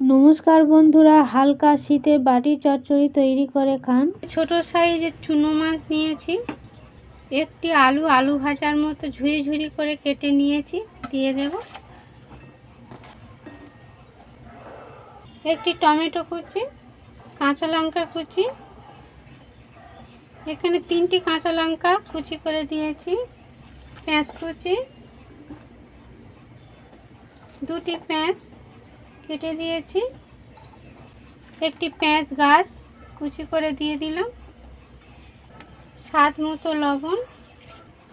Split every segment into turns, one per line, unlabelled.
নমস্কার বন্ধুরা, হালকা শীতে বাটি চচ্চড়ি তৈরি করে খান। ছোট সাইজের চুনো মাছ নিয়েছি। একটি আলু আলু ভাজার মতো ঝুড়ি ঝুড়ি করে কেটে নিয়েছি, দিয়ে দেব। একটি টমেটো কুচি, কাঁচা লঙ্কা কুচি। এখানে তিনটি কাঁচা লঙ্কা কুচি করে দিয়েছি। পেঁয়াজ কুচি। দুটি পেঁয়াজ কেটে দিয়েছি। একটি পেঁয়াজ গাছ কুচি করে দিয়ে দিলাম। স্বাদ মতো লবণ,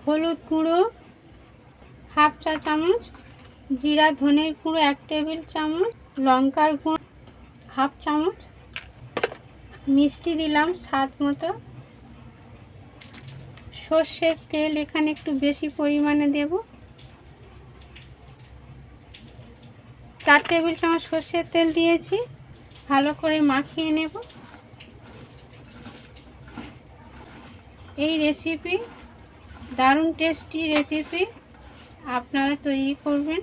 হলুদ গুঁড়ো, হাফ চা চামচ, জিরা, ধনের গুঁড়ো, এক টেবিল চামচ, লঙ্কার গুঁড়ো, হাফ চামচ। মিষ্টি দিলাম স্বাদ মতো। সর্ষের তেল এখানে একটু বেশি পরিমাণে দেব। চার টেবিল চামচ সর্ষের তেল দিয়েছি। ভালো করে মাখিয়ে নেব। এই রেসিপি দারুণ টেস্টি রেসিপি আপনারা তৈরি করবেন।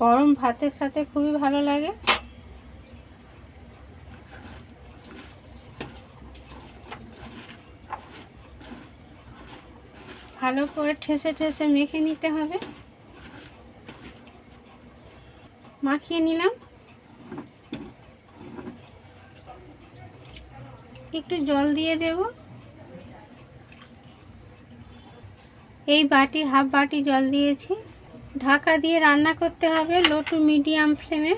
গরম ভাতের সাথে খুবই ভালো লাগে। ভালো করে ঠেসে ঠেসে মেখে নিতে হবে। মাখিয়ে নিলাম। একটু জল দিয়ে দেব। এই বাটির হাফ বাটি জল দিয়েছি। ঢাকা দিয়ে রান্না করতে হবে লো টু মিডিয়াম ফ্লেমে।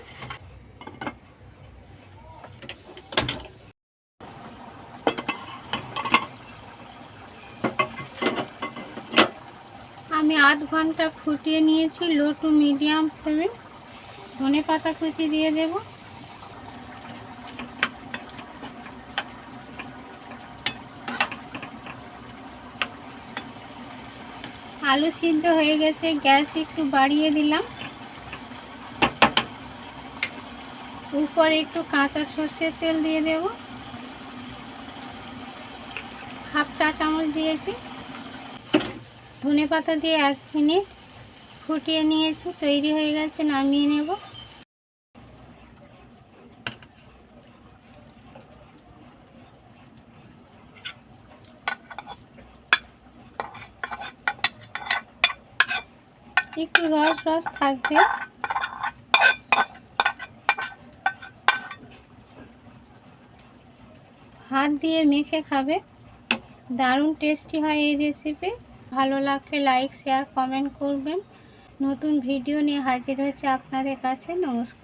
আমি আধ ঘণ্টা ফুটিয়ে নিয়েছি লো টু মিডিয়াম ফ্লেমে। ধনে পাতা কুচি দিয়ে দেব। আলু সিদ্ধ হয়ে গেছে, গ্যাস একটু বাড়িয়ে দিলাম। উপরে একটু কাঁচা সর্ষের তেল দিয়ে দেব। হাফ চা চামচ দিয়েছি। ধনে পাতা দিয়ে এক মিনিট ফুটিয়ে নিয়েছি, তৈরি হয়ে গেছে, নামিয়ে নেব। একটু রস রস থাকবে। হাত দিয়ে মেখে খাবে। দারুণ টেস্টি হয় এই রেসিপি ভালো লাগলে লাইক শেয়ার কমেন্ট করবেন। নতুন ভিডিও নিয়ে হাজির হয়েছে আপনাদের কাছে। নমস্কার।